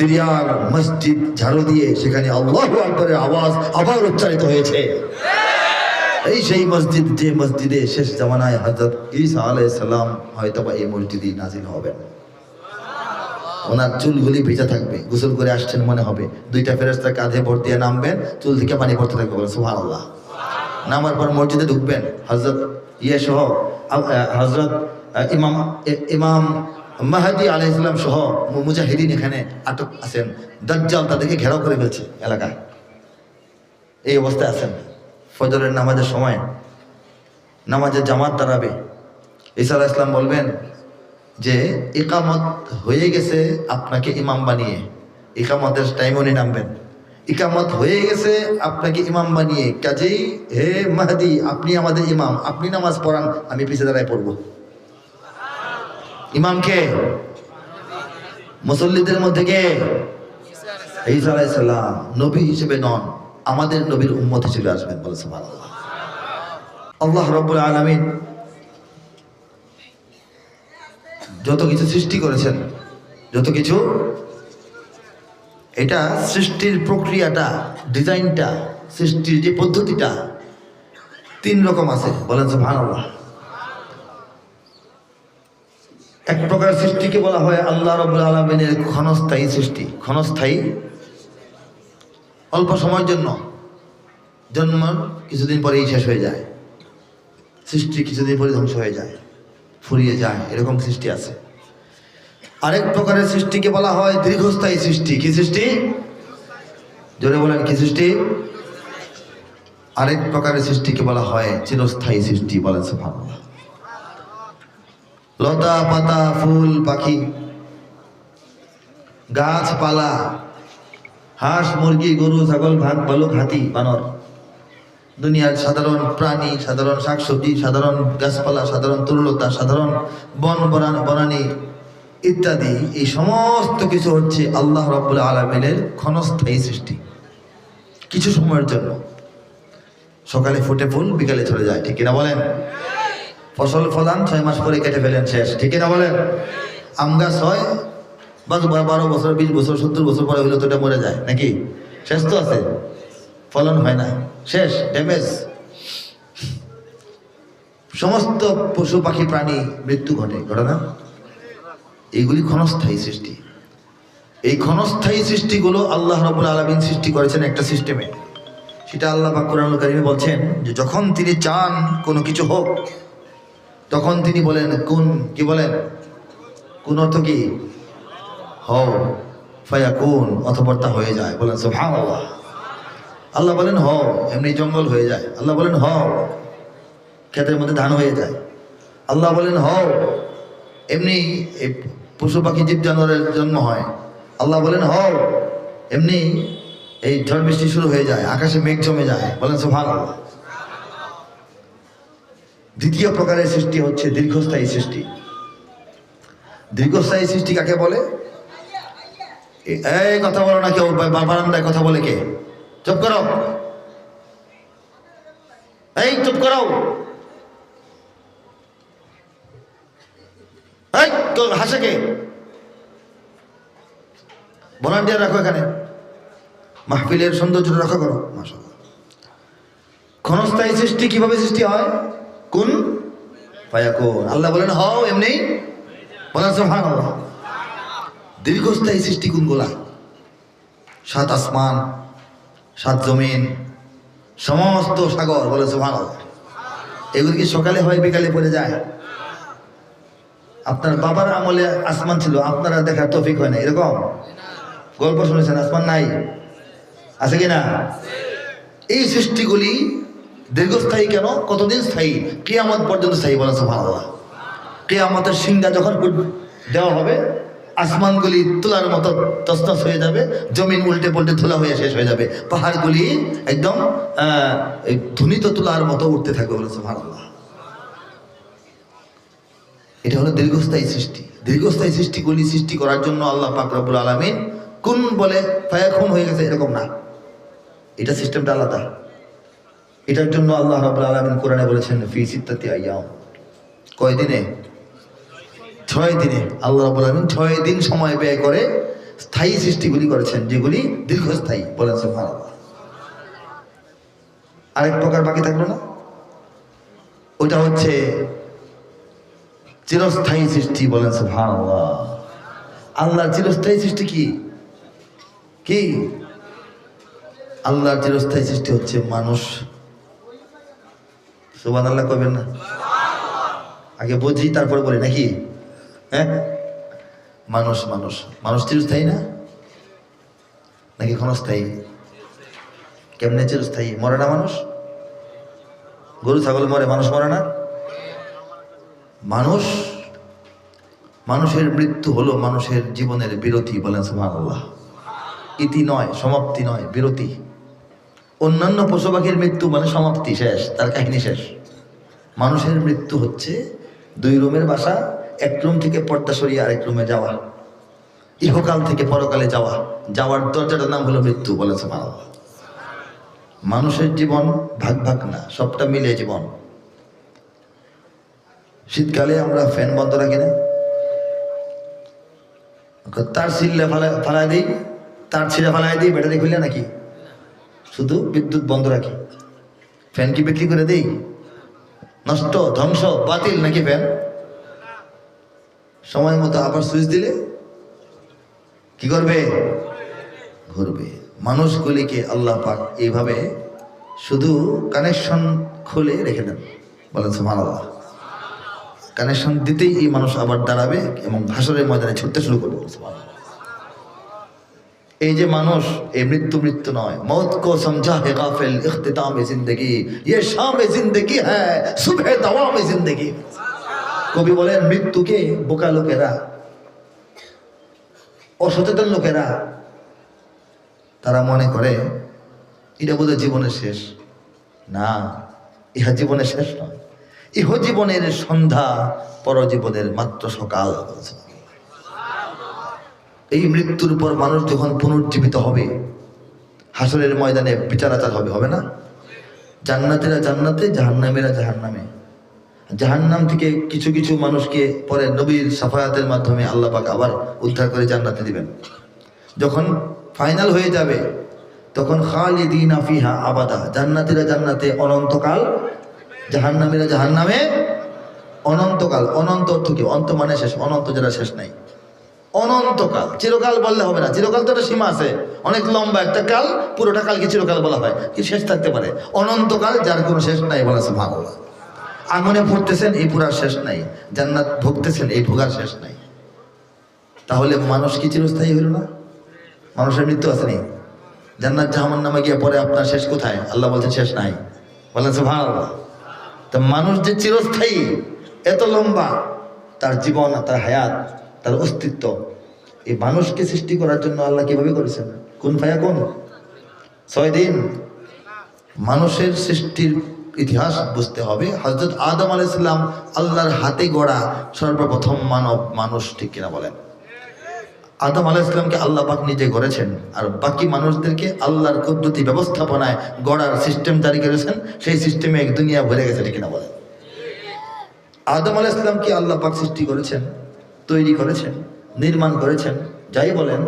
সিরিয়ার মসজিদ ঝাড়ু দিয়ে সেখানে আল্লাহ আকবরের আওয়াজ আবার উচ্চারিত হয়েছে। এই সেই মসজিদ যে মসজিদে শেষ জামানায় হজরত ঈসা আলাইসাল্লাম হয়তো বা এই মসজিদই নাজিল হবেন। ওনার চুলগুলি ভিজা থাকবে, গোসল করে আসছেন মনে হবে। দুইটা ফেরস্তা কাঁধে ভর দিয়ে নামবেন, চুল থেকে পানি পড়তে থাকবে বলে সুহান আল্লাহ নামার পর মসজিদে ঢুকবেন হজরত ইয়ে সহ হজরত ইমাম ইমাম মাহাদি আলাইসালাম সহ মু- মুজাহিদিন এখানে আটক আছেন। দাজ্জাল তাদেরকে ঘেরাও করে ফেলছে এলাকায়। এই অবস্থায় আছেন। ফজরের নামাজের সময় নামাজের জামাত ঈসা আলাহ ইসলাম বলবেন যে, ইকামত হয়ে গেছে আপনাকে ইমাম বানিয়ে। ইকামতের টাইম উনি নামবেন। ইকামত হয়ে গেছে আপনাকে ইমাম বানিয়ে। কাজেই, হে মাহাদি, আপনি আমাদের ইমাম। আপনি নামাজ পড়ান, আমি পিছিয়ে দাঁড়ায় পড়ব। ইমামকে মুসল্লিদের মধ্যে কে? ঈসা আলাইসাল্লাম নবী হিসেবে নন, আমাদের নবীর উম্মত হিসেবে আসবেন বলে সুবহানাল্লাহ। আল্লাহ রব্বুল আলামিন যত কিছু সৃষ্টি করেছেন, যত কিছু, এটা সৃষ্টির প্রক্রিয়াটা, ডিজাইনটা, সৃষ্টির যে পদ্ধতিটা, তিন রকম আছে, বলেন সুবহানাল্লাহ। এক প্রকার সৃষ্টিকে বলা হয় আল্লাহ রব্বুল আলমিনের ক্ষণস্থায়ী সৃষ্টি। ক্ষণস্থায়ী অল্প সময়ের জন্য। জন্ম কিছুদিন পরেই শেষ হয়ে যায়। সৃষ্টি কিছুদিন পরে ধ্বংস হয়ে যায়। ফুরিয়ে যায়। এরকম সৃষ্টি আছে। আরেক প্রকারের সৃষ্টিকে বলা হয় দীর্ঘস্থায়ী সৃষ্টি। কি সৃষ্টি? জোরে বলেন, কি সৃষ্টি? আরেক প্রকারের সৃষ্টিকে বলা হয় চিরস্থায়ী সৃষ্টি বলেন, সুবহানাল্লাহ। লতা পাতা ফুল, পাখি, গাছপালা, হাঁস, মুরগি, গরু, ছাগল, ভাত, বালুক, হাতি, বানর। দুনিয়ার সাধারণ প্রাণী, সাধারণ শাকসবজি, সাধারণ গাছপালা, সাধারণ তরুলতা সাধারণ বন বনান বনানি ইত্যাদি, এই সমস্ত কিছু হচ্ছে আল্লাহ রব্বুল আলমিনের ক্ষণস্থায়ী সৃষ্টি। কিছু সময়ের জন্য। সকালে ফুটে ফুল, বিকালে চলে যায়, ঠিক কিনা বলেন? ফসল ফলান, ছয় মাস পরে কেটে ফেলেন শেষ। ঠিক না বলেন? আম গাছ হয় বা বারো বছর, বিশ বছর, সত্তর বছর পরে হলে তো এটা মরে যায়, নাকি? শেষ তো আছে। ফলন হয় না। শেষ, ড্যামেজ। সমস্ত পশু পাখি প্রাণী মৃত্যু ঘটে ঘটে না? এইগুলি ক্ষণস্থায়ী সৃষ্টি। এই ক্ষণস্থায়ী সৃষ্টিগুলো আল্লাহ রবুল আলমিন সৃষ্টি করেছেন একটা সিস্টেমে। সেটা আল্লাহ বা কোরআন কারিমে বলছেন যে, যখন তিনি চান কোনো কিছু হোক তখন তিনি বলেন, কোন কি বলেন? কোন অর্থ কি? হও ফায়া কোন অথবা তা হয়ে যায়। বলেন সোহান আল্লাহ আল্লাহ বলেন, হও এমনি জঙ্গল হয়ে যায়। আল্লাহ বলেন, হও ক্ষেতের মধ্যে ধান হয়ে যায়। আল্লাহ বলেন, হও এমনি পশু পাখি জীব জানোয়ারের জন্ম হয়। আল্লাহ বলেন, হও এমনি এই ঝড় বৃষ্টি শুরু হয়ে যায়। আকাশে মেঘ জমে যায়। বলেন সোহান আল্লাহ দ্বিতীয় প্রকারের সৃষ্টি হচ্ছে দীর্ঘস্থায়ী সৃষ্টি। দীর্ঘস্থায়ী সৃষ্টি কাকে বলে? এই কথা বলো না কেউ বারান্দায় কথা বলে কে? চুপ করো। এই, চুপ করো। এই, তো হাসে কে? ভলান্টিয়ার রাখো এখানে। মাহফিলের সৌন্দর্যটা রক্ষা করো মাসাল্লাহ ক্ষণস্থায়ী সৃষ্টি কীভাবে সৃষ্টি হয়? কোন ফায়াকুন। আল্লাহ বলেন, হও, এমনি? দীর্ঘস্থায়ী সৃষ্টি কোনগুলা? সাত আসমান, সাত জমিন, সমস্ত সাগর, বলে সুবহানাল্লাহ। এগুলি কি সকালে হয়, বিকালে পড়ে যায়? আপনার বাবার আমলে আসমান ছিল, আপনারা দেখার তৌফিক হয় না এরকম? গল্প শুনেছেন, আসমান নাই? আছে কি না? এই সৃষ্টিগুলি দীর্ঘস্থায়ী কেন? কতদিন স্থায়ী? কেয়ামত পর্যন্ত স্থায়ী বলেন সুবহানাল্লাহ। কেয়ামতের সিংহা যখন দেওয়া হবে, আসমানগুলি তোলার মতো তস্তস হয়ে যাবে, জমিন উল্টে পাল্টে ধুলা হয়ে শেষ হয়ে যাবে, পাহাড়গুলি একদম ধুনিত তুলার মতো উঠতে থাকবে বলে সুবহানাল্লাহ। এটা হলো দীর্ঘস্থায়ী সৃষ্টি। দীর্ঘস্থায়ী সৃষ্টিগুলি সৃষ্টি করার জন্য আল্লাহ পাক রব্বুল আলামিন কোন বলে, ফায়াকুন হয়ে গেছে, এরকম না। এটা সিস্টেমটা আলাদা। এটার জন্য আল্লাহ রাব্বুল আলামিন কোরআনে বলেছেন, ফি সিত্তাতি আইয়াম কয় দিনে? ছয় দিনে। আল্লাহ রাব্বুল আলামিন ছয় দিন সময় ব্যয় করে স্থায়ী সৃষ্টিগুলি করেছেন, যেগুলি দীর্ঘস্থায়ী। বলেন সুফান আরেক প্রকার বাকি থাকল না? ওটা হচ্ছে চিরস্থায়ী সৃষ্টি। বলেন সুফান আল্লাহর চিরস্থায়ী সৃষ্টি কি? কি? আল্লাহর চিরস্থায়ী সৃষ্টি হচ্ছে মানুষ। সুবান আল্লাহ কবেন না? আগে বুঝি, তারপরে বলি, নাকি? হ্যাঁ? মানুষ মানুষ। মানুষ চিরস্থায়ী না? নাকি ক্ষণস্থায়ী? কেমনে চিরস্থায়ী? মরে না মানুষ? গরু, ছাগল মরে, মানুষ মরে না? মানুষ? মানুষের মৃত্যু হলো মানুষের জীবনের বিরতি বলেন সুবহান আল্লাহ ইতি নয়, সমাপ্তি নয়, বিরতি। অন্যান্য পশু পাখির মৃত্যু মানে সমাপ্তি, শেষ, তার কাহিনী শেষ। মানুষের মৃত্যু হচ্ছে দুই রুমের বাসা, এক রুম থেকে পর্দা সরিয়ে আরেক রুমে যাওয়া। ইহকাল থেকে পরকালে যাওয়া। যাওয়ার দরজাটার নাম হলো মৃত্যু বলেছে মানব মানুষের জীবন ভাগ ভাগ না, সবটা মিলে জীবন। শীতকালে আমরা ফ্যান বন্ধ রাখি না। তার ছিললে ফালা ফালাই দিই, তার ছিঁড়ে ফালাই দিই, ব্যাটারি খুলে নাকি? শুধু বিদ্যুৎ বন্ধ রাখি। ফ্যান কি বিক্রি করে দেই? নষ্ট, ধ্বংস, বাতিল নাকি ফ্যান? সময় মতো আবার সুইচ দিলে কি করবে? ঘুরবে। মানুষগুলিকে আল্লাহ পাক এইভাবে শুধু কানেকশন খুলে রেখে দেন। বলেন সুমান আল্লাহ কানেকশন দিতেই এই মানুষ আবার দাঁড়াবে এবং ভাষণের ময়দানে ছুটতে শুরু করবে। এই যে মানুষ, এই মৃত্যু মৃত্যু নয়। মত কো সমঝা হে গাফিল, ইখতিতাম এ জিন্দগি। এ শাম এ জিন্দগি হ্যাঁ কবি বলেন, মৃত্যুকে বোকা লোকেরা, অসচেতন লোকেরা, তারা মনে করে, এটা বোধ জীবনের শেষ। না, ইহা জীবনের শেষ নয়। ইহ জীবনের সন্ধ্যা পরজীবনের মাত্র সকাল। বলছে এই মৃত্যুর পর মানুষ যখন পুনর্জীবিত হবে, হাসরের ময়দানে বিচারাচার হবে হবে না? জান্নাতেরা জান্নাতে, জাহান্নামেরা জাহান্নামে। জাহান্নাম থেকে কিছু কিছু মানুষকে পরে নবীর সাফায়াতের মাধ্যমে আল্লাহ পাক আবার উদ্ধার করে জান্নাতে দিবেন। যখন ফাইনাল হয়ে যাবে, তখন খালিদিন আফিহা আবাদা। জান্নাতিরা জান্নাতে অনন্তকাল, জাহান্নামীরা জাহান্নামে, অনন্তকাল, অনন্ত অর্থ কি? অন্ত মানে শেষ, অনন্ত যেটা শেষ নাই। অনন্তকাল। চিরকাল বললে হবে না। চিরকাল তো একটা সীমা আছে। অনেক লম্বা একটা কাল, পুরোটা কালকে চিরকাল বলা হয়। কি শেষ থাকতে পারে? অনন্তকাল যার কোনো শেষ নাই বলেছে ভাগলা আগুনে পড়তেছেন এই পুরার শেষ নাই। জান্নাত ভুগতেছেন, এই ভোগার শেষ নাই। তাহলে মানুষ কি চিরস্থায়ী হইল না? মানুষের মৃত্যু আছে নি? জান্নাত জাহামান নামে গিয়ে পরে আপনার শেষ কোথায়? আল্লাহ বলছেন শেষ নাই। বলেন সুবহান তা মানুষ যে চিরস্থায়ী, এত লম্বা, তার জীবন, তার হায়াত তার অস্তিত্ব। এই মানুষকে সৃষ্টি করার জন্য আল্লাহ কীভাবে করেছেন? কোন ভাইয়া কোন? ছয় দিন। মানুষের সৃষ্টির ইতিহাস বুঝতে হবে। হজরত আদম আলাইসাল্লাম আল্লাহর হাতে গড়া সর্বপ্রথম মানব মানুষ ঠিক কিনা বলেন? আদম আলাইসাল্লামকে আল্লাহ পাক নিজে গড়েছেন। আর বাকি মানুষদেরকে আল্লাহর পদ্ধতি ব্যবস্থাপনায় গড়ার সিস্টেম জারি করেছেন। সেই সিস্টেমে এক দুনিয়া ভরে গেছে ঠিক কিনা বলেন? আদম আলাইসাল্লামকে আল্লাহ পাক সৃষ্টি করেছেন? করেছেন, নির্মাণ করেছেন, যাই বলেন,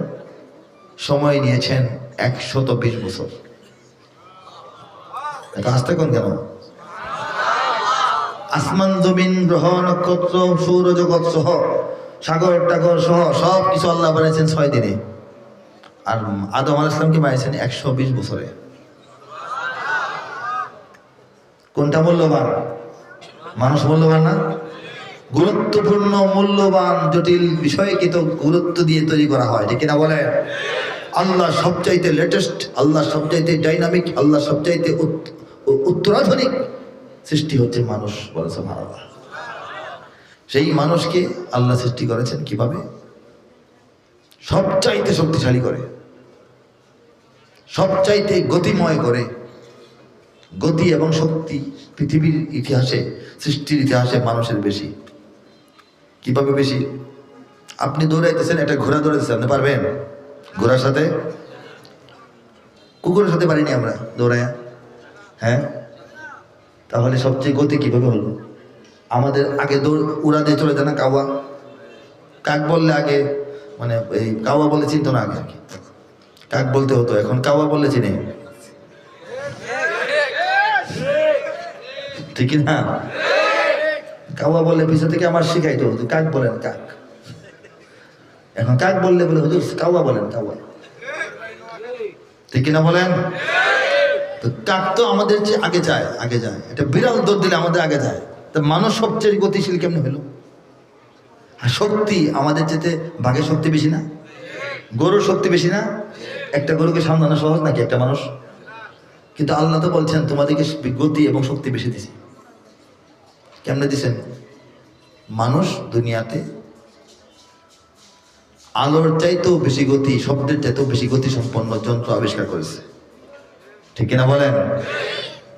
সময় নিয়েছেন একশত বিশ বছর। এটা আসতে কোন কেন? আসমান, জমিন, গ্রহ, নক্ষত্র সৌর জগৎ সহ, সাগর, টাগর সহ সব কিছু আল্লাহ বানিয়েছেন ছয় দিনে। আর আদম আল ইসলামকে বানিয়েছেন একশো বিশ বছরে। কোনটা মূল্যবান? মানুষ মূল্যবান না? গুরুত্বপূর্ণ, মূল্যবান, জটিল বিষয়কে তো গুরুত্ব দিয়ে তৈরি করা হয়, ঠিক কিনা বলে আল্লাহ সবচাইতে লেটেস্ট আল্লাহ সবচাইতে ডাইনামিক আল্লাহ সবচাইতে উত্তরাধুনিক সৃষ্টি হচ্ছে মানুষ বলেছে ভারত সেই মানুষকে আল্লাহ সৃষ্টি করেছেন কীভাবে? সবচাইতে শক্তিশালী করে, সবচাইতে গতিময় করে, গতি এবং শক্তি পৃথিবীর ইতিহাসে, সৃষ্টির ইতিহাসে মানুষের বেশি। কীভাবে বেশি? আপনি দৌড়াইতেছেন, একটা ঘোড়া দৌড়াইতেছেন আপনি পারবেন? ঘোড়ার সাথে? কুকুরের সাথে পারিনি আমরা দৌড়ায় হ্যাঁ? তাহলে সবচেয়ে গতি কীভাবে হলো? আমাদের আগে দৌড়, উড়া দিয়ে চলে যায় না, কাওয়া? কাক বললে আগে মানে এই কাওয়া বলে চিনত না আগে কাক বলতে হতো, এখন কাওয়া বললে চিনে। ঠিক কি না? কাওয়া বললে পিছন থেকে আমার শিখাইতো হুজুর কাক বলেন কাক? এখন কাক বললে বলে, হুজুর কাওয়া বলেন কাওয়া ঠিক কিনা বলেন? তো কাক তো আমাদের চেয়ে আগে যায় আগে যায়। এটা বিড়াল দৌড় দিলে আমাদের আগে যায়। তা মানুষ সবচেয়ে গতিশীল কেমনে হলো? আর শক্তি আমাদের চেতে বাঘের শক্তি বেশি না? গরুর শক্তি বেশি না? একটা গরুকে সামলানো সহজ নাকি একটা মানুষ? কিন্তু আল্লাহ তো বলছেন, তোমাদেরকে গতি এবং শক্তি বেশি দিছি। কেমনে দিছেন? মানুষ দুনিয়াতে আলোর চাইতেও বেশি গতি, শব্দের চাইতেও বেশি গতি সম্পন্ন যন্ত্র আবিষ্কার করেছে। ঠিক কিনা বলেন?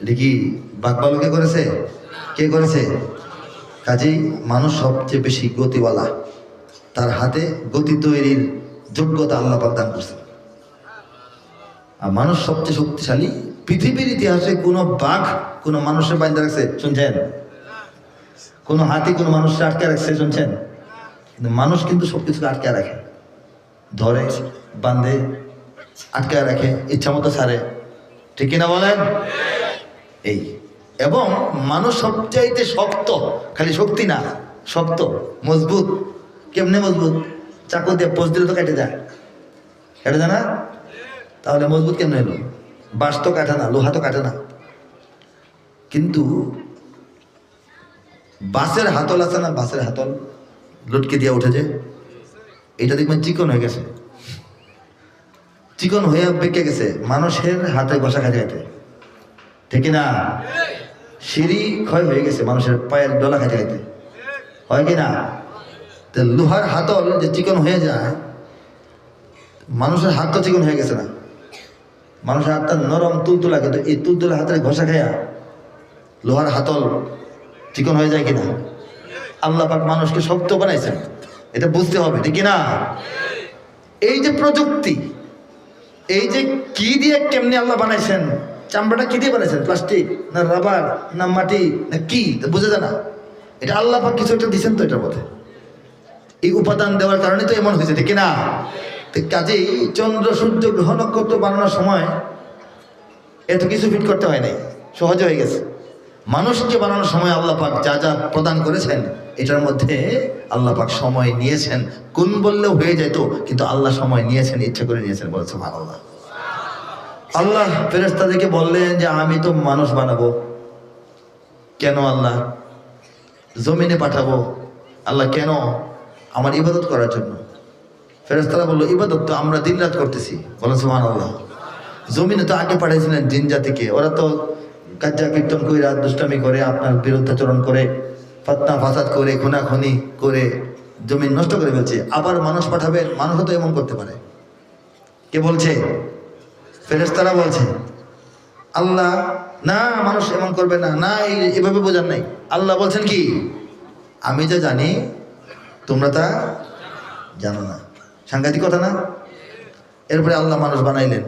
এটা কি বাঘবালুকে করেছে? কে করেছে? কাজেই মানুষ সবচেয়ে বেশি গতিওয়ালা। তার হাতে গতি তৈরির যোগ্যতা আল্লাহ পাক দান করছে আর মানুষ সবচেয়ে শক্তিশালী পৃথিবীর ইতিহাসে কোনো বাঘ কোনো মানুষের বাইন্দা রাখছে শুনছেন? কোনো হাতি কোনো মানুষকে আটকে রাখছে শুনছেন? কিন্তু মানুষ কিন্তু সবকিছুকে আটকে রাখে। ধরে বান্ধে আটকে রাখে, ইচ্ছা মতো সারে ঠিক কিনা বলেন? এই। এবং মানুষ সবচাইতে শক্ত, খালি শক্তি না, শক্ত, মজবুত। কেমনে মজবুত? চাকু দিয়ে পোষ দিলে তো কেটে যায়। কেটে যায় না? তাহলে মজবুত কেমনে এলো বাঁশ তো কাটে না, লোহা তো কাটে না। কিন্তু বাসের হাতল আছে না বাসের হাতল? লটকে দিয়ে উঠেছে এটা দেখবেন চিকন হয়ে গেছে। চিকন হয়ে বেঁকে গেছে। মানুষের হাতে ঘষা খাইতে খাইতে। ঠিক না সিঁড়ি ক্ষয় হয়ে গেছে মানুষের পায়ের ডলা খাইতে খাইতে। হয় কি না? তো লোহার হাতল যে চিকন হয়ে যায়, মানুষের হাত তো চিকন হয়ে গেছে না। মানুষের হাতটা নরম তুলতুলা, কিন্তু এই তুলতুলা হাতের ঘষা খাইয়া লোহার হাতল চিকন হয়ে যায় কিনা? আল্লাহ পাক মানুষকে শক্ত বানাইছেন। এটা বুঝতে হবে, ঠিক না এই যে প্রযুক্তি, এই যে কি দিয়ে কেমনি আল্লাহ বানাইছেন? চামড়াটা কি দিয়ে বানাইছেন? প্লাস্টিক না রাবার না মাটি না কি? বোঝা যায় না। এটা আল্লাহ পাক কিছু একটা দিচ্ছেন তো এটার মধ্যে। এই উপাদান দেওয়ার কারণে তো এমন হয়েছে, ঠিক না কাজেই চন্দ্র, সূর্য, গ্রহ, নক্ষত্র বানানোর সময় এত কিছু ফিট করতে হয় নাই। সহজ হয়ে গেছে। মানুষকে বানানোর সময় আল্লাহ পাক যা যা প্রদান করেছেন, এটার মধ্যে আল্লাহ পাক সময় নিয়েছেন। কোন বললেও হয়ে যেত কিন্তু আল্লাহ সময় নিয়েছেন, ইচ্ছা করে নিয়েছেন বলেছে আল্লাহ আল্লাহ ফেরেস্তাদেরকে বললেন যে, আমি তো মানুষ বানাবো। কেন আল্লাহ? জমিনে পাঠাবো। আল্লাহ, কেন? আমার ইবাদত করার জন্য। ফেরেস্তারা বলল, ইবাদত তো আমরা দিন রাত করতেছি। বলেছে মান আল্লাহ জমিনে তো আগে পাঠিয়েছিলেন জিন জাতিকে ওরা তো কাজ্জা কীর্তন করে দুষ্টামি করে, আপনার বিরুদ্ধাচরণ করে, ফাতনা, ফাসাদ করে খুনাখুনি করে জমিন নষ্ট করে ফেলছে। আবার মানুষ পাঠাবে মানুষও তো এমন করতে পারে। কে বলছে? ফেরেস্তারা বলছে, আল্লাহ, না, মানুষ এমন করবে না না এভাবে বোঝার নাই। আল্লাহ বলছেন কি? আমি যা জানি, তোমরা তা জানো না। সাংঘাতিক কথা না? এরপরে আল্লাহ মানুষ বানাইলেন।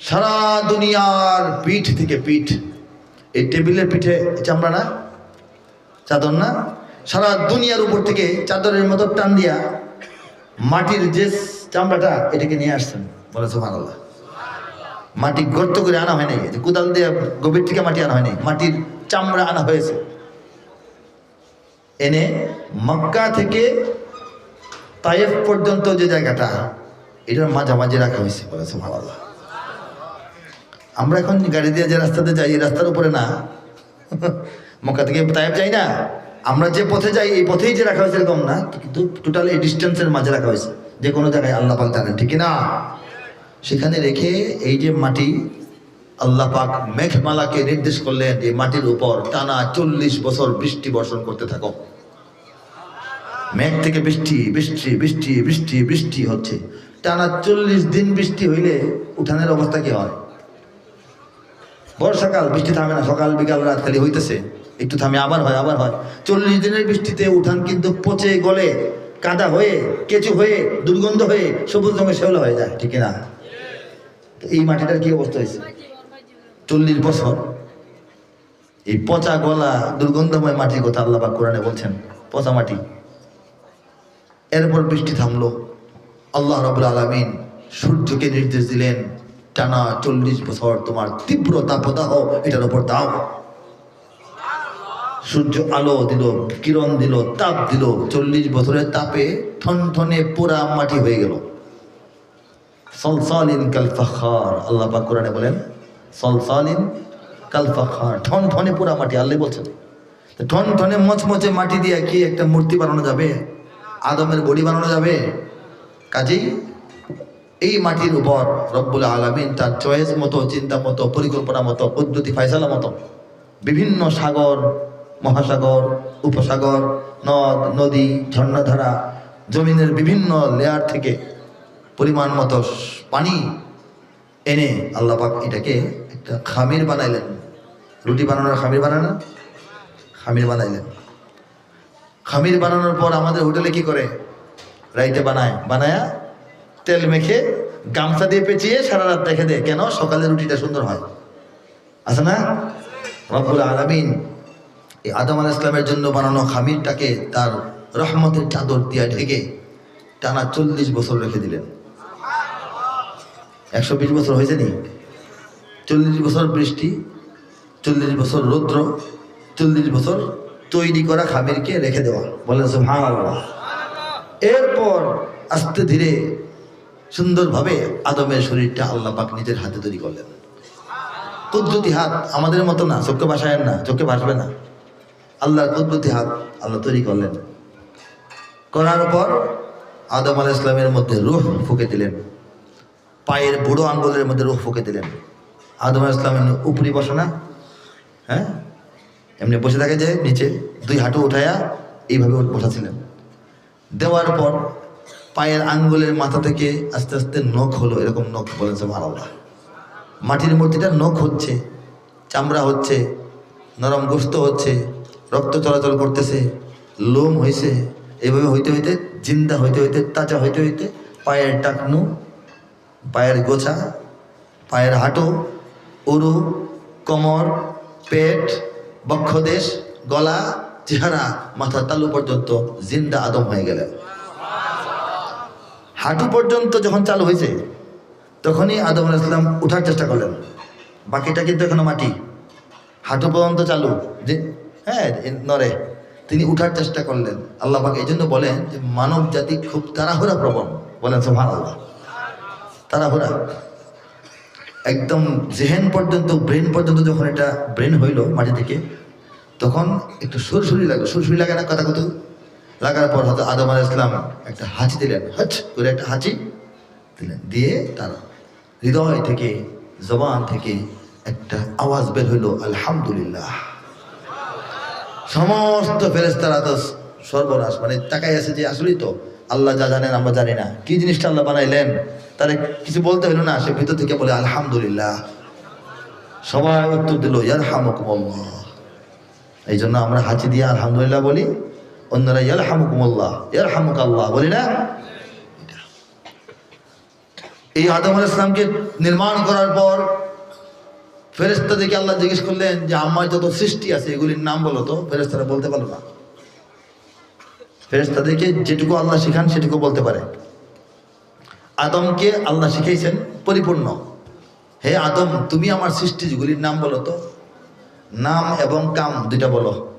সারা দুনিয়ার পিঠ থেকে পিঠ, এই টেবিলের পিঠে চামড়া না? চাদর না? সারা দুনিয়ার উপর থেকে চাদরের মতো টান দিয়া মাটির যে চামড়াটা, এটাকে নিয়ে আসছেন। বলে সোহান মাটি গর্ত করে আনা হয় নাই। কোদাল দিয়ে গভীর থেকে মাটি আনা হয় নাই। মাটির চামড়া আনা হয়েছে। এনে মক্কা থেকে তায়েফ পর্যন্ত যে জায়গাটা, এটার মাঝামাঝি রাখা হয়েছে। বলে সোহান আল্লাহ আমরা এখন গাড়ি দিয়ে যে রাস্তাতে যাই, এই রাস্তার উপরে না। মক্কা থেকে তাইব যাই না। আমরা যে পথে যাই, এই পথেই যে রাখা হয়েছে এরকম না, কিন্তু টোটাল এই ডিস্টেন্সের মাঝে রাখা হয়েছে। যে কোনো জায়গায় আল্লাহ পাক জানেন, ঠিক না সেখানে রেখে এই যে মাটি, আল্লাহ পাক মেঘমালাকে নির্দেশ করলেন, এই মাটির উপর টানা চল্লিশ বছর বৃষ্টি বর্ষণ করতে থাকো। মেঘ থেকে বৃষ্টি বৃষ্টি বৃষ্টি বৃষ্টি বৃষ্টি হচ্ছে। টানা চল্লিশ দিন বৃষ্টি হইলে উঠানের অবস্থা কি হয়? বর্ষাকাল বৃষ্টি থামে না, সকাল বিকাল রাত খালি হইতেছে। একটু থামে, আবার হয় আবার হয়। চল্লিশ দিনের বৃষ্টিতে উঠান কিন্তু পচে গলে, কাদা হয়ে, কেঁচু হয়ে, দুর্গন্ধ হয়ে, সবুজ রঙের শেওলা হয়ে যায়, ঠিক না? এই মাটিটার কি অবস্থা হয়েছে? চল্লিশ বছর। এই পচা গলা, দুর্গন্ধময় মাটির কথা আল্লাহ কোরআনে বলছেন, পচা মাটি। এরপর বৃষ্টি থামলো। আল্লাহ রবুল আলমিন সূর্যকে নির্দেশ দিলেন টানা চল্লিশ বছর তোমার তীব্র তাপদাহ এটার উপর দাও। সূর্য আলো দিল, কিরণ দিল, তাপ দিল, চল্লিশ বছরের তাপে থনথনে পোড়া মাটি হয়ে গেল। সলসালিন কাল ফাখার আল্লাহ পাক কোরআনে বলেন, সলসালিন কাল ফাখার ঠন ঠনে পোড়া মাটি, আল্লাহ বলছেন। তো ঠন ঠনে মচমচে মাটি দিয়ে কি একটা মূর্তি বানানো যাবে? আদমের বডি বানানো যাবে? কাজেই এই মাটির উপর রব্বুল আলমিন তার চয়েস মতো, চিন্তা মতো, পরিকল্পনা মতো পদ্ধতি ফাইসালা মতো বিভিন্ন সাগর, মহাসাগর, উপসাগর, নদ, নদী, ঝর্ণাধারা, জমিনের বিভিন্ন লেয়ার থেকে পরিমাণ মতো পানি এনে আল্লাহ পাক এটাকে একটা খামির বানাইলেন। রুটি বানানোর খামির বানানো খামির বানাইলেন। খামির বানানোর পর আমাদের হোটেলে কি করে? রাইতে বানায়, বানায়া তেল মেখে গামছা দিয়ে পেঁচিয়ে সারা রাত রেখে দেয় কেন? সকালে রুটিটা সুন্দর হয়। আছে না? রব্বুল আলমিন এই আদম আল ইসলামের জন্য বানানো খামিরটাকে তার রহমতের চাদর দিয়া ঢেকে টানা চল্লিশ বছর রেখে দিলেন। একশো বিশ বছর হয়েছে নি? চল্লিশ বছর বৃষ্টি, চল্লিশ বছর রৌদ্র, চল্লিশ বছর তৈরি করা খামিরকে রেখে দেওয়া। বলেন সুবহানাল্লাহ। এরপর আস্তে ধীরে সুন্দরভাবে আদমের শরীরটা আল্লাহ পাক নিজের হাতে তৈরি করলেন। কুদরতি হাত আমাদের মতো না চোখে ভাসায়েন না চোখে ভাসবে না। আল্লাহর কুদরতি হাত আল্লাহ তৈরি করলেন। করার পর আদম আলাহ ইসলামের মধ্যে রুহ ফুঁকে দিলেন। পায়ের বুড়ো আঙ্গুলের মধ্যে রুহ ফুঁকে দিলেন। আদম আলাহ ইসলামের উপরি বসনা হ্যাঁ? এমনি বসে থাকে যে নিচে, দুই হাঁটু উঠায়া এইভাবে বসাছিলেন। দেওয়ার পর পায়ের আঙ্গুলের মাথা থেকে আস্তে আস্তে নখ হলো, এরকম নখ বলেছে আল্লাহ মাটির মূর্তিটা নখ হচ্ছে, চামড়া হচ্ছে, নরম গোস্ত হচ্ছে, রক্ত চলাচল করতেছে, লোম হয়েছে এভাবে হইতে হইতে, জিন্দা হইতে হইতে, তাজা হইতে হইতে পায়ের টাকনু, পায়ের গোছা, পায়ের হাঁটু, উরু, কোমর, পেট, বক্ষদেশ, গলা, চেহারা, মাথা তালু পর্যন্ত জিন্দা আদম হয়ে গেলেন। হাঁটু পর্যন্ত যখন চালু হয়েছে, তখনই আদম আলাইহিস সালাম উঠার চেষ্টা করলেন। বাকিটা কিন্তু এখনও মাটি। হাঁটু পর্যন্ত চালু, যে হ্যাঁ নরে তিনি উঠার চেষ্টা করলেন। আল্লাহ পাক এই জন্য বলেন যে, মানব জাতি খুব তাড়াহুড়া প্রবণ। বলেন সোহান আল্লাহ তাড়াহুড়া। একদম জেহেন পর্যন্ত, ব্রেন পর্যন্ত যখন এটা ব্রেন হইল মাটি থেকে, তখন একটু সুরসুরি লাগল। সুরসুরি লাগে না কথা কত? লাগার পর হয়তো আদম আলাহ ইসলাম একটা হাঁচি দিলেন, হাচ করে একটা হাঁচি দিলেন। দিয়ে তার হৃদয় থেকে, জবান থেকে একটা আওয়াজ বের হইল, আলহামদুলিল্লাহ। সমস্ত ফেরেস্তারা তো সর্বনাশ মানে তাকাই আছে যে আসলেই তো আল্লাহ যা জানেন আমরা জানি না। কি জিনিসটা আল্লাহ বানাইলেন? তারে কিছু বলতে হইল না, সে ভিতর থেকে বলে, আলহামদুলিল্লাহ। সবাই উত্তর দিল ইয়ার হামুকুমল্লাহ এই জন্য আমরা হাঁচি দিয়ে আলহামদুলিল্লাহ বলি। অন্যরা ইয়ার হামুকুমল্লাহ ইয়ার হামুক আল্লাহ বলি না? এই আদম আল ইসলামকে নির্মাণ করার পর ফেরেস্তা দেখে আল্লাহ জিজ্ঞেস করলেন যে আমার যত সৃষ্টি আছে, এগুলির নাম বলো তো? ফেরেস্তারা বলতে পারল না। ফেরেস্তাদেরকে যেটুকু আল্লাহ শিখান, সেটুকু বলতে পারে। আদমকে আল্লাহ শিখিয়েছেন পরিপূর্ণ। হে আদম, তুমি আমার সৃষ্টি যেগুলির নাম বলো তো। নাম এবং কাম, দুইটা বলো।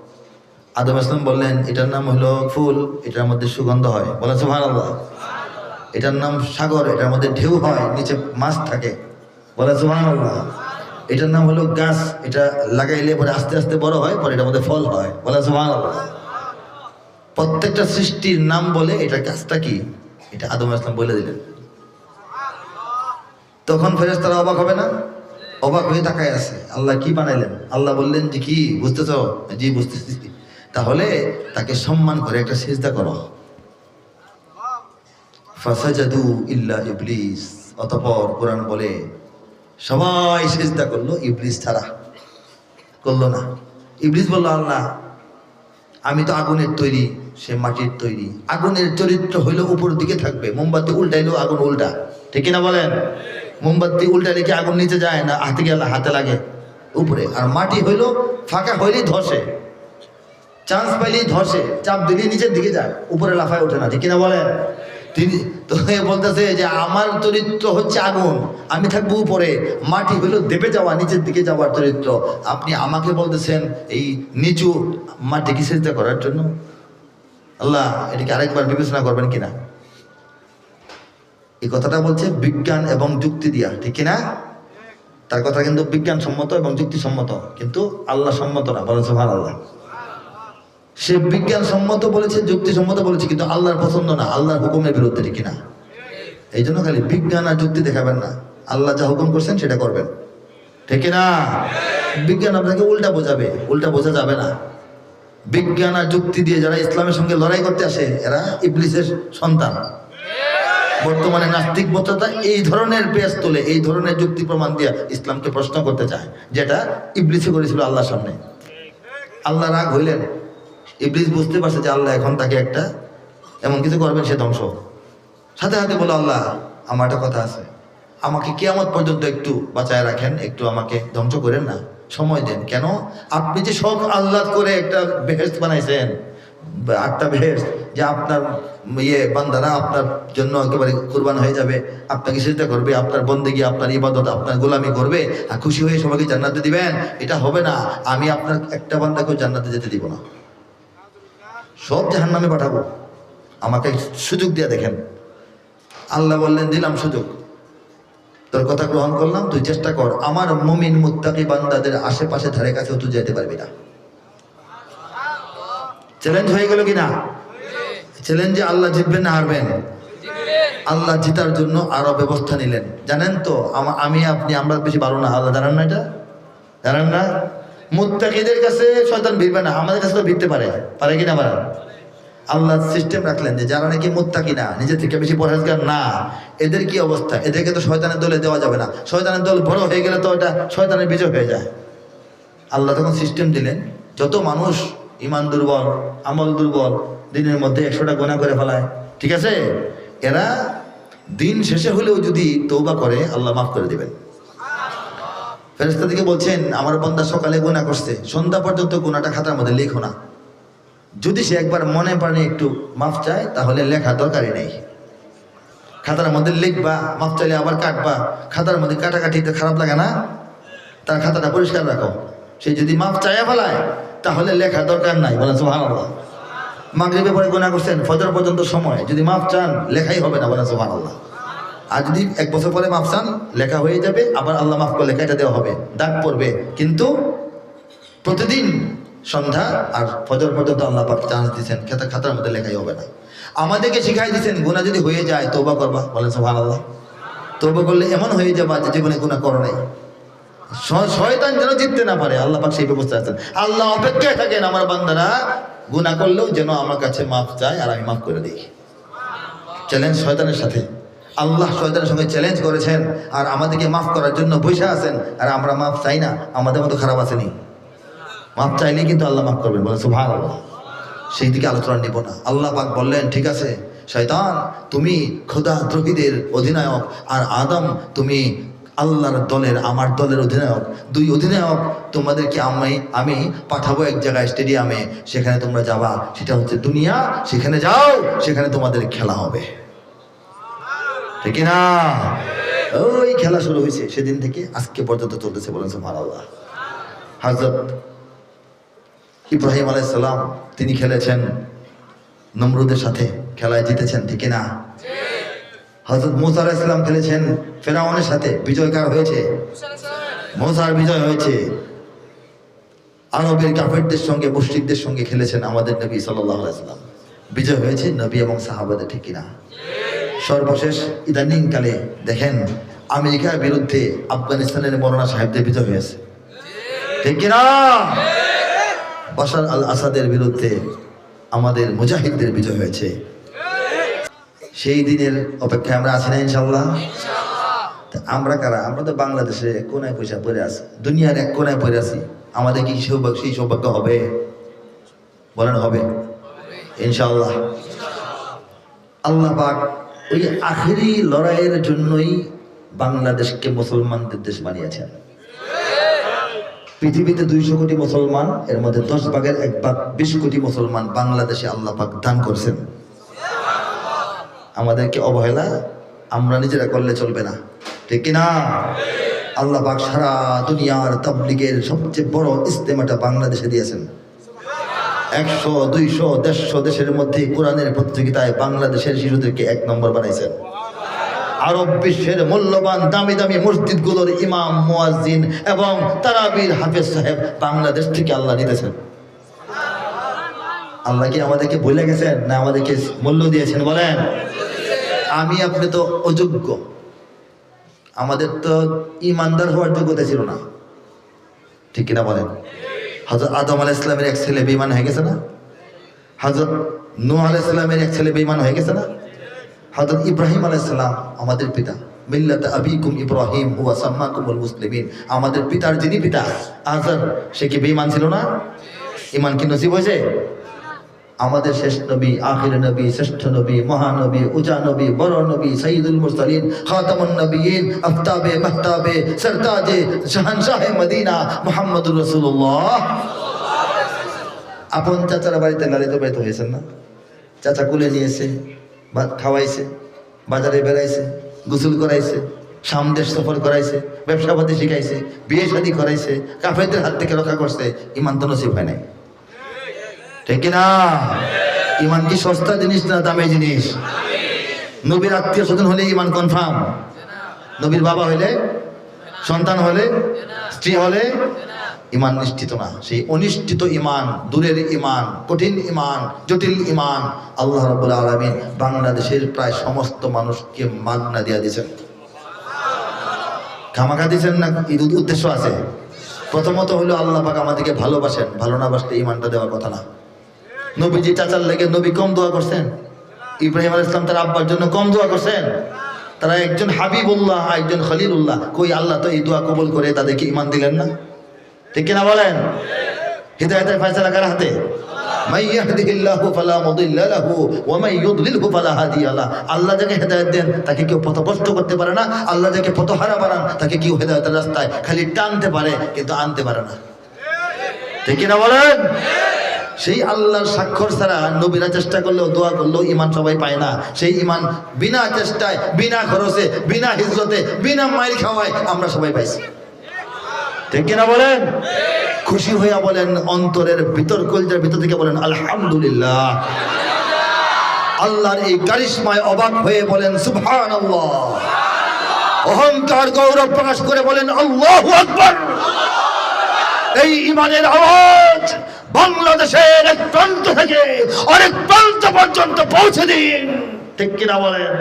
আদম ইসলাম বললেন, এটার নাম হলো ফুল, এটার মধ্যে সুগন্ধ হয়। বলেছে ভালো আল্লাহ এটার নাম সাগর, এটার মধ্যে ঢেউ হয়, নিচে মাছ থাকে। বলে সুবহানাল্লাহ। এটার নাম হলো গাছ, এটা লাগাইলে পরে আস্তে আস্তে বড় হয়, পরে এটার মধ্যে ফল হয়। বলে সুবহানাল্লাহ। প্রত্যেকটা সৃষ্টির নাম বলে এটা গাছটা কি? এটা আদম ইসলাম বলে দিলেন। তখন ফেরেশতারা অবাক হবে না? অবাক হয়ে তাকায় আছে। আল্লাহ কি বানাইলেন? আল্লাহ বললেন যে কি? বুঝতেছ? জি, বুঝতেছি। তাহলে তাকে সম্মান করে একটা সিজদা করো। ফাসাজাদু ইল্লা ইবলিস। অতপর কোরআন বলে, সবাই সেজদা করল ইবলিস ছাড়া। করল না। ইবলিস বলল, আল্লাহ, আমি তো আগুনের তৈরি, সে মাটির তৈরি। আগুনের চরিত্র হইল উপর দিকে থাকবে, মোমবাতি উল্টাইলেও আগুন উল্টা। ঠিক না বলেন? মোমবাতি উল্টাইলে কি আগুন নিচে যায় না হাতে গেলে হাতে লাগে? উপরে। আর মাটি হইল ফাঁকা হইলেই ধসে। চান্স পাইলেই ধসে, চাপ দিলেই নিচের দিকে যায়, উপরে লাফায় ওঠে না, ঠিক না বলেন? তিনি তো বলতেছে যে আমার চরিত্র হচ্ছে আগুন, আমি থাকব উপরে, মাটি হলো দেবে যাওয়া, নিচের দিকে যাওয়ার চরিত্র। আপনি আমাকে বলতেছেন এই নিচু মাটিকে চেষ্টা করার জন্য? আল্লাহ, এটিকে আরেকবার বিবেচনা করবেন কিনা? এই কথাটা বলছে বিজ্ঞান এবং যুক্তি দিয়া, ঠিক কিনা? তার কথা কিন্তু বিজ্ঞান সম্মত এবং যুক্তিসম্মত, কিন্তু আল্লাহ সম্মত না বলেছে ভালো আল্লাহ সে বিজ্ঞান সম্মত বলেছে, যুক্তিসম্মত বলেছে, কিন্তু আল্লাহর পছন্দ না, আল্লাহর হুকুমের বিরুদ্ধে, ঠিক কিনা? এই জন্য খালি বিজ্ঞান আর যুক্তি দেখাবেন না। আল্লাহ যা হুকুম করছেন, সেটা করবেন। ঠিক না বিজ্ঞান আপনাকে উল্টা বোঝাবে, উল্টা বোঝা যাবে না। বিজ্ঞান আর যুক্তি দিয়ে যারা ইসলামের সঙ্গে লড়াই করতে আসে, এরা ইবলিসের সন্তান। বর্তমানে নাস্তিক মততা এই ধরনের পেঁয়াজ তোলে, এই ধরনের যুক্তি প্রমাণ দিয়ে ইসলামকে প্রশ্ন করতে চায়, যেটা ইবলিসে করেছিল আল্লাহর সামনে। আল্লাহ রাগ হইলেন। ইবলিস বুঝতে পারছে যে আল্লাহ এখন তাকে একটা এমন কিছু করবেন, সে ধ্বংস সাথে সাথে বলো, আল্লাহ, আমার একটা কথা আছে। আমাকে কেয়ামত পর্যন্ত একটু বাঁচায় রাখেন, একটু আমাকে ধ্বংস করেন না। সময় দেন। কেন? আপনি যে সব আহ্লাদ করে একটা বেহেস্ত বানাইছেন আটটা বেহেস্ত যে আপনার ইয়ে বান্দারা আপনার জন্য একেবারে কোরবান হয়ে যাবে, আপনাকে চিন্তা করবে, আপনার বন্দেগি, আপনার ইবাদত, আপনার গোলামি করবে, আর খুশি হয়ে সবাইকে জান্নাতে দিবেন, এটা হবে না। আমি আপনার একটা বান্দাকেও জান্নাতে যেতে দিব না। সব জাহান নামে পাঠাবো। আমাকে সুযোগ দিয়ে দেখেন। আল্লাহ বললেন, দিলাম সুযোগ। তোর কথা গ্রহণ করলাম, তুই চেষ্টা কর। আমার মমিন মুত্তাকি বান্দাদের আশেপাশে ধারে কাছেও তুই যেতে পারবি না। চ্যালেঞ্জ হয়ে গেল কিনা? চ্যালেঞ্জে আল্লাহ জিতবেন না হারবেন। আল্লাহ জিতার জন্য আরও ব্যবস্থা নিলেন। জানেন তো, আমা- আমি, আপনি, আমরা বেশি ভালো না। আল্লাহ জানেন না এটা? জানেন না? মুত্তাকিদের কাছে শয়তান ভিড়বে না, আমাদের কাছে তো ভিড়তে পারে। পারে কিনা পারে? আল্লাহ সিস্টেম রাখলেন যে যারা নাকি মুত্তাকি না নিজের থেকে বেশি পরহেজগার না, এদের কি অবস্থা? এদেরকে তো শয়তানের দলে দেওয়া যাবে না। শয়তানের দল বড় হয়ে গেলে তো এটা শয়তানের বিজয় হয়ে যায়। আল্লাহ তখন সিস্টেম দিলেন, যত মানুষ ইমান দুর্বল, আমল দুর্বল, দিনের মধ্যে একশোটা গোনা করে ফেলায়, ঠিক আছে? এরা দিন শেষে হলেও যদি তৌবা করে, আল্লাহ মাফ করে দিবেন। ফেরেস্তা দিকে বলছেন, আমার বন্দা সকালে গুণা করছে, সন্ধ্যা পর্যন্ত গুণাটা খাতার মধ্যে লেখো না। যদি সে একবার মনে পারে একটু মাফ চায়, তাহলে লেখা দরকারই নেই। খাতার মধ্যে লিখবা, মাফ চাইলে আবার কাটবা। খাতার মধ্যে কাটাকাটিতে খারাপ লাগে না। তার খাতাটা পরিষ্কার রাখো। সে যদি মাফ চাইয়া ফেলায়, তাহলে লেখা দরকার নাই। বলেন সোহান আল্লাহ মাগরিবে পরে গুণা করছেন, ফজর পর্যন্ত সময়। যদি মাফ চান, লেখাই হবে না। বলেন সোহান আল্লাহ আর যদি এক বছর পরে মাফ চান, লেখা হয়ে যাবে, আবার আল্লাহ মাফ করলে লেখাটা দেওয়া হবে, দাগ পড়বে। কিন্তু প্রতিদিন সন্ধ্যা আর ফজর পর্যন্ত আল্লাহ পাক চান্স দিচ্ছেন খাতা খাতার মধ্যে লেখাই হবে না। আমাদেরকে শিখাই দিচ্ছেন গুণা যদি হয়ে যায় তোবা করবা। বলেন সোহান আল্লাহ তোবা করলে এমন হয়ে যাবা যে জীবনে গুণা করো নাই। শয়তান যেন জিততে না পারে, আল্লাহ পাক সেই ব্যবস্থা আছেন। আল্লাহ অপেক্ষায় থাকেন, আমার বান্দারা গুণা করলেও যেন আমার কাছে মাফ চায়, আর আমি মাফ করে দিই। চ্যালেঞ্জ শয়তানের সাথে। আল্লাহ শয়তানের সঙ্গে চ্যালেঞ্জ করেছেন আর আমাদেরকে মাফ করার জন্য বসে আছেন। আর আমরা মাফ চাই না, আমাদের মতো খারাপ আসেনি মাফ চাইলে কিন্তু আল্লাহ মাফ করবেন বলে সুভান আল্লাহ সেই দিকে আলোচনা নিব না। আল্লাহ পাক বললেন, ঠিক আছে, শয়তান, তুমি খোদা দ্রোহীদের অধিনায়ক আর আদম, তুমি আল্লাহর দলের, আমার দলের অধিনায়ক। দুই অধিনায়ক তোমাদেরকে আমি আমি পাঠাবো এক জায়গায় স্টেডিয়ামে সেখানে তোমরা যাবা, সেটা হচ্ছে দুনিয়া, সেখানে যাও, সেখানে তোমাদের খেলা হবে। ঠিক না। ওই খেলা শুরু হয়েছে সেদিন থেকে, আজকে পর্যন্ত চলতেছে বলেন সুবহান আল্লাহ হজরত ইব্রাহিম আলাইসাল্লাম তিনি খেলেছেন নমরুদের সাথে, খেলায় জিতেছেন, ঠিক না? হজরত মুসা আলাইসাল্লাম খেলেছেন ফেরাউনের সাথে, বিজয় কার হয়েছে? মোসার বিজয় হয়েছে। আরবের কাফেরদের সঙ্গে, মুশরিকদের সঙ্গে খেলেছেন আমাদের নবী সাল্লাহ আলাইসাল্লাম বিজয় হয়েছে নবী এবং সাহাবাদের, ঠিক কিনা সর্বশেষ ইদানিংকালে দেখেন, আমেরিকার বিরুদ্ধে আফগানিস্তানের মরনা সাহেবদের বিজয় হয়েছে। ঠিক কিনা? বাশার আল আসাদের বিরুদ্ধে আমাদের মুজাহিদদের বিজয় হয়েছে। সেই দিনের অপেক্ষায় আমরা আছি না ইনশাল্লাহ আমরা কারা? আমরা তো বাংলাদেশে কোনায় পয়সা পড়ে আছি। দুনিয়ার এক কোনায় পড়ে আছি। আমাদের কি সৌভাগ্য সেই সৌভাগ্য হবে? বলেন হবে। ইনশাল্লাহ আল্লাহ পাক ওই আখেরি লড়াইয়ের জন্যই বাংলাদেশকে মুসলমানদের দেশ বানিয়েছেন। পৃথিবীতে দুইশো কোটি মুসলমান, এর মধ্যে দশ ভাগের এক ভাগ বিশ কোটি মুসলমান বাংলাদেশে আল্লাহ পাক দান করছেন। আমাদেরকে অবহেলা আমরা নিজেরা করলে চলবে না। ঠিক কি না আল্লাহ পাক সারা দুনিয়ার তাবলিগের সবচেয়ে বড় ইস্তেমাটা বাংলাদেশে দিয়েছেন। একশো, দুইশো, দেড়শো দেশের মধ্যে কোরআনের প্রতিযোগিতায় বাংলাদেশের শিশুদেরকে এক নম্বর বানাইছেন। আরব বিশ্বের মূল্যবান, দামি দামি মসজিদগুলোর ইমাম, মুয়াজ্জিন এবং তারাবির হাফেজ সাহেব বাংলাদেশ থেকে আল্লাহ নিতেছেন। আল্লাহ কি আমাদেরকে বলে গেছেন না আমাদেরকে মূল্য দিয়েছেন বলেন? আমি, আপনি তো অযোগ্য। আমাদের তো ইমানদার হওয়ার যোগ্যতা ছিল না। ঠিক কিনা বলেন? হজরত আদম আলাহ ইসলামের এক ছেলে বেমান হয়ে গেছে না? হজরত নু আলাহ ইসলামের এক ছেলে বেমান হয়ে গেছে না? হজরত ইব্রাহিম আলাহ ইসলাম আমাদের পিতা। মিল্লাত আবিকুম ইব্রাহিম হুয়া সাম্মাকুমুল মুসলিমিন। আমাদের পিতার যিনি পিতা আজর সে কি বেমান ছিল না? ইমান কি নসিব হয়েছে? আমাদের শেষ নবী, আখির নবী, শ্রেষ্ঠ নবী মহানবী উজা নবী, বড় নবী, সঈদুল মুরসালিন, খাতামুন নবীন, আফতাবে, মাহতাবে, সরতাজে, শাহনশাহে মদিনা মুহাম্মদুর রাসূলুল্লাহ। আপন চাচারা বাড়িতে লালিত পালিত হয়েছেন না। চাচা কুলে নিয়েছে, ভাত খাওয়াইছে, বাজারে বেড়াইছে, গোসল করাইছে, সামদেশ সফর করাইছে, ব্যবসাপাতি শিখাইছে, বিয়ে শাদি করাইছে, কাফেরদের হাত থেকে রক্ষা করছে, ইমান তো নসিব হয় নাই। ঠিক না ইমান কি সস্তা জিনিস না দামি জিনিস? নবীর আত্মীয় স্বজন হলে ইমান কনফার্ম নবীর বাবা হইলে সন্তান হলে, স্ত্রী হলে ইমান নিশ্চিত না। সেই অনিশ্চিত ইমান দূরের ইমান কঠিন ইমান জটিল ইমান আল্লাহ রবুল আলমিন বাংলাদেশের প্রায় সমস্ত মানুষকে মাগনা দিয়া দিয়েছেন। খামাখা দিয়েছেন না? উদ্দেশ্য আছে। প্রথমত হলো আল্লাহ পাক আমাদেরকে ভালোবাসেন। ভালো না বাসলে ইমানটা দেওয়ার কথা না। নবীজি চাচার লেগে নবী কম দোয়া করছেন। ইব্রাহিম আল ইসলাম তার আব্বার জন্য কম দোয়া করছেন। তারা একজন হাবিবুল্লাহ একজন খলিলুল্লাহ। কই আল্লাহ তো এই দোয়া কবল করে তাদেরকে ইমান দিলেন না? ঠিক কিনা বলেন? হৃদয়তের ফয়সালা কার হাতে? আল্লাহ যাকে তাকে কেউ করতে পারে না। আল্লাহ যাকে তাকে কেউ হেদায়েতের রাস্তায় খালি টানতে পারে, কিন্তু আনতে পারে না। ঠিক কিনা বলেন? সেই আল্লাহর স্বাক্ষর ছাড়া নবীরা চেষ্টা করলেও দোয়া করলেও ইমান সবাই পায় না। সেই ইমান বিনা চেষ্টায়, বিনা খরচে, বিনা হিজরতে, বিনা মাইল খাওয়ায় আমরা সবাই পাইছি। ঠিক কিনা বলেন? খুশি হইয়া বলেন, অন্তরের ভিতর কলজার ভিতর থেকে বলেন, আলহামদুলিল্লাহ। আল্লাহর এই কারিশমায় অবাক হয়ে বলেন সুবহান অহংকার গৌরব প্রকাশ করে বলেন, আল্লাহ এই ইমানের আওয়াজ বাংলাদেশের এক প্রান্ত থেকে অনেক প্রান্ত পর্যন্ত পৌঁছে দিন। ঠিক কিনা বলেন?